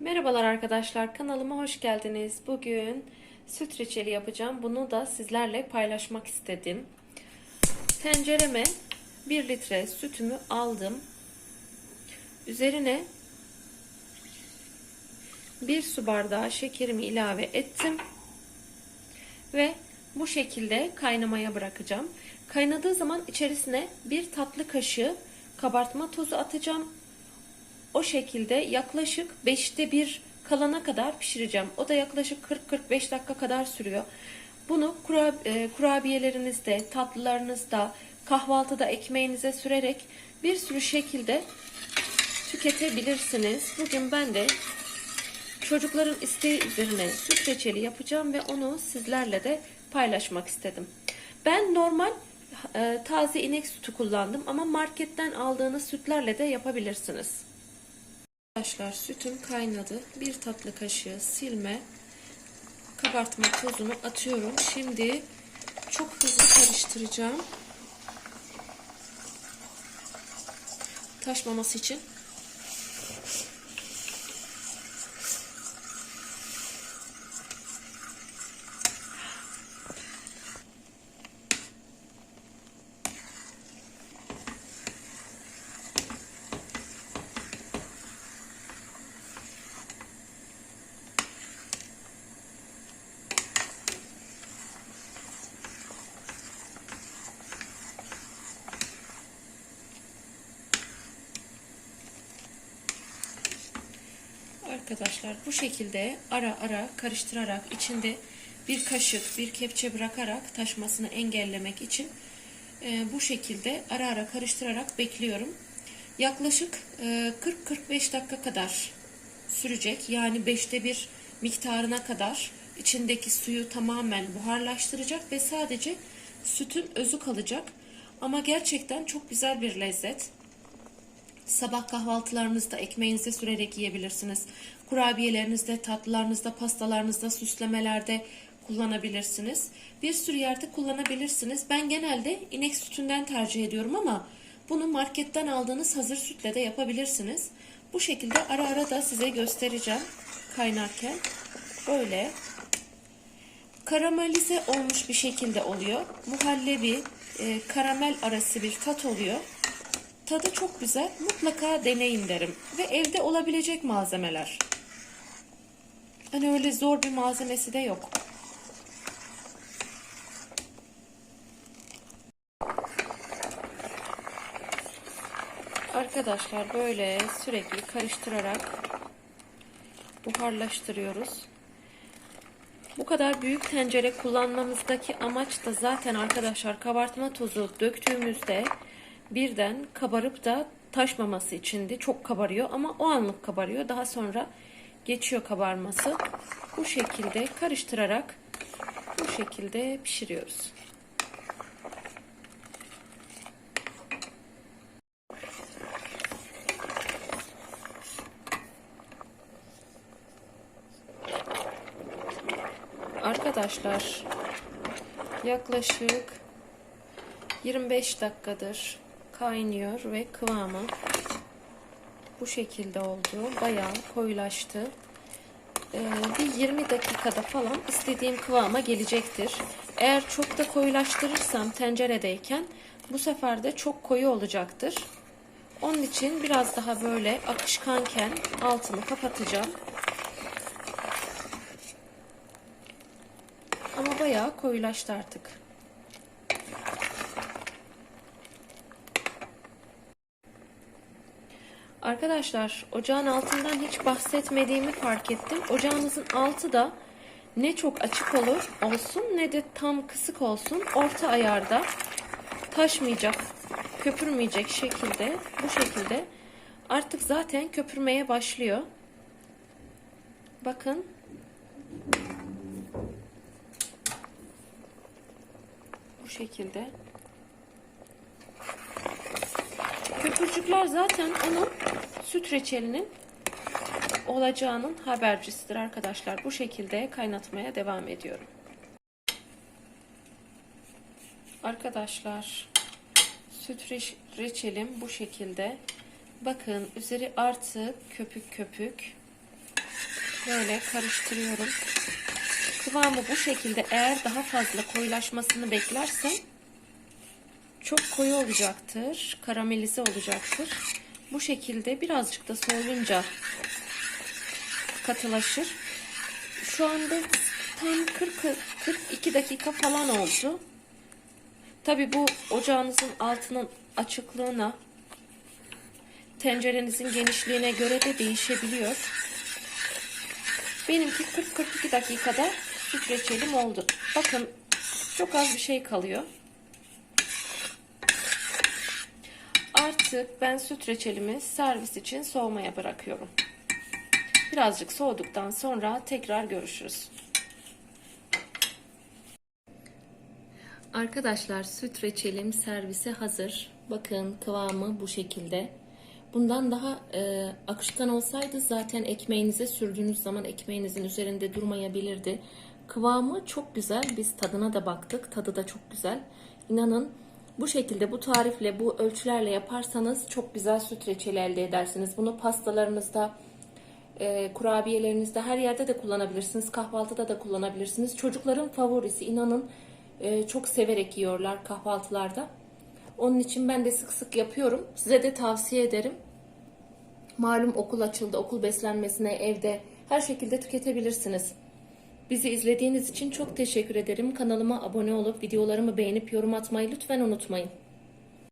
Merhabalar arkadaşlar kanalıma hoş geldiniz. Bugün süt reçeli yapacağım. Bunu da sizlerle paylaşmak istedim. Tencereme 1 litre sütümü aldım. Üzerine 1 su bardağı şekerimi ilave ettim. Ve bu şekilde kaynamaya bırakacağım. Kaynadığı zaman içerisine bir tatlı kaşığı kabartma tozu atacağım. O şekilde yaklaşık 5'te 1 kalana kadar pişireceğim. O da yaklaşık 40-45 dakika kadar sürüyor. Bunu e, kurabiyelerinizde, tatlılarınızda, kahvaltıda ekmeğinize sürerek bir sürü şekilde tüketebilirsiniz. Bugün ben de çocukların isteği üzerine süt reçeli yapacağım ve onu sizlerle de paylaşmak istedim. Ben normal e, taze inek sütü kullandım ama marketten aldığınız sütlerle de yapabilirsiniz. Arkadaşlar sütüm kaynadı. Bir tatlı kaşığı silme kabartma tozunu atıyorum. Şimdi çok hızlı karıştıracağım. Taşmaması için. Arkadaşlar bu şekilde ara ara karıştırarak içinde bir kaşık bir kepçe bırakarak taşmasını engellemek için e, bu şekilde ara ara karıştırarak bekliyorum. Yaklaşık e, 40-45 dakika kadar sürecek. Yani 5'te bir miktarına kadar içindeki suyu tamamen buharlaştıracak ve sadece sütün özü kalacak. Ama gerçekten çok güzel bir lezzet. Sabah kahvaltılarınızda ekmeğinize sürerek yiyebilirsiniz. Kurabiyelerinizde, tatlılarınızda, pastalarınızda, süslemelerde kullanabilirsiniz. Bir sürü yerde kullanabilirsiniz. Ben genelde inek sütünden tercih ediyorum ama bunu marketten aldığınız hazır sütle de yapabilirsiniz. Bu şekilde ara ara da size göstereceğim kaynarken. Böyle karamelize olmuş bir şekilde oluyor. Muhallebi, e, karamel arası bir tat oluyor. Tadı çok güzel. Mutlaka deneyin derim. Ve evde olabilecek malzemeler. Hani öyle zor bir malzemesi de yok. Arkadaşlar böyle sürekli karıştırarak buharlaştırıyoruz. Bu kadar büyük tencere kullanmamızdaki amaç da zaten arkadaşlar kabartma tozu döktüğümüzde birden kabarıp da taşmaması içindi. Çok kabarıyor ama o anlık kabarıyor. Daha sonra geçiyor kabarması. Bu şekilde karıştırarak bu şekilde pişiriyoruz. Arkadaşlar yaklaşık 25 dakikadır kaynıyor ve kıvamı bu şekilde oldu. Bayağı koyulaştı. Ee, bir 20 dakikada falan istediğim kıvama gelecektir. Eğer çok da koyulaştırırsam tenceredeyken bu sefer de çok koyu olacaktır. Onun için biraz daha böyle akışkanken altını kapatacağım. Ama bayağı koyulaştı artık. Arkadaşlar ocağın altından hiç bahsetmediğimi fark ettim. Ocağınızın altı da ne çok açık olur olsun ne de tam kısık olsun. Orta ayarda taşmayacak, köpürmeyecek şekilde bu şekilde artık zaten köpürmeye başlıyor. Bakın. Bu şekilde. Köpürcükler zaten onun süt reçelinin olacağının habercisidir arkadaşlar. Bu şekilde kaynatmaya devam ediyorum. Arkadaşlar süt reçelim bu şekilde. Bakın üzeri artık köpük köpük. Böyle karıştırıyorum. Kıvamı bu şekilde eğer daha fazla koyulaşmasını beklersen çok koyu olacaktır. Karamelize olacaktır. Bu şekilde birazcık da soğuyunca katılaşır. Şu anda tam 40 42 dakika falan oldu. Tabi bu ocağınızın altının açıklığına, tencerenizin genişliğine göre de değişebiliyor. Benimki 40-42 dakikada süt reçelim oldu. Bakın çok az bir şey kalıyor. Artık ben süt reçelimi servis için soğumaya bırakıyorum. Birazcık soğuduktan sonra tekrar görüşürüz. Arkadaşlar süt reçelim servise hazır. Bakın kıvamı bu şekilde. Bundan daha e, akışkan olsaydı zaten ekmeğinize sürdüğünüz zaman ekmeğinizin üzerinde durmayabilirdi. Kıvamı çok güzel. Biz tadına da baktık. Tadı da çok güzel. İnanın bu şekilde bu tarifle bu ölçülerle yaparsanız çok güzel süt reçeli elde edersiniz. Bunu pastalarınızda e, kurabiyelerinizde her yerde de kullanabilirsiniz. Kahvaltıda da kullanabilirsiniz. Çocukların favorisi inanın e, çok severek yiyorlar kahvaltılarda. Onun için ben de sık sık yapıyorum. Size de tavsiye ederim. Malum okul açıldı. Okul beslenmesine evde her şekilde tüketebilirsiniz. Bizi izlediğiniz için çok teşekkür ederim. Kanalıma abone olup videolarımı beğenip yorum atmayı lütfen unutmayın.